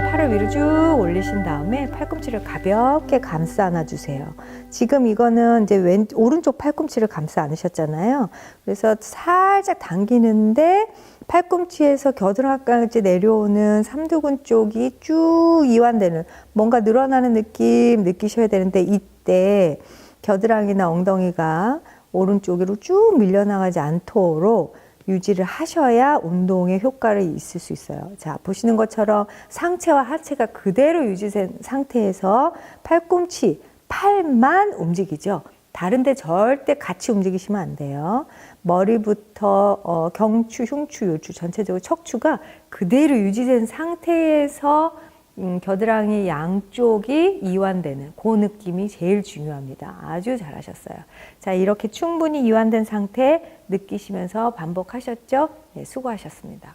어깨를 위로 쭉 올리신 다음에 팔꿈치를 가볍게 감싸 안아 주세요. 지금 이거는 이제 왼, 오른쪽 팔꿈치를 감싸 안으셨잖아요. 그래서 살짝 당기는데 팔꿈치에서 겨드랑이까지 내려오는 삼두근 쪽이 쭉 이완되는 뭔가 늘어나는 느낌 느끼셔야 되는데 이때 겨드랑이나 엉덩이가 오른쪽으로 쭉 밀려나가지 않도록 유지를 하셔야 운동에 효과를 있을 수 있어요. 자, 보시는 것처럼 상체와 하체가 그대로 유지된 상태에서 팔꿈치, 팔만 움직이죠. 다른데 절대 같이 움직이시면 안 돼요. 머리부터 어, 경추, 흉추, 요추, 전체적으로 척추가 그대로 유지된 상태에서 음, 겨드랑이 양쪽이 이완되는 그 느낌이 제일 중요합니다. 아주 잘하셨어요. 자, 이렇게 충분히 이완된 상태 느끼시면서 반복하셨죠? 네, 수고하셨습니다.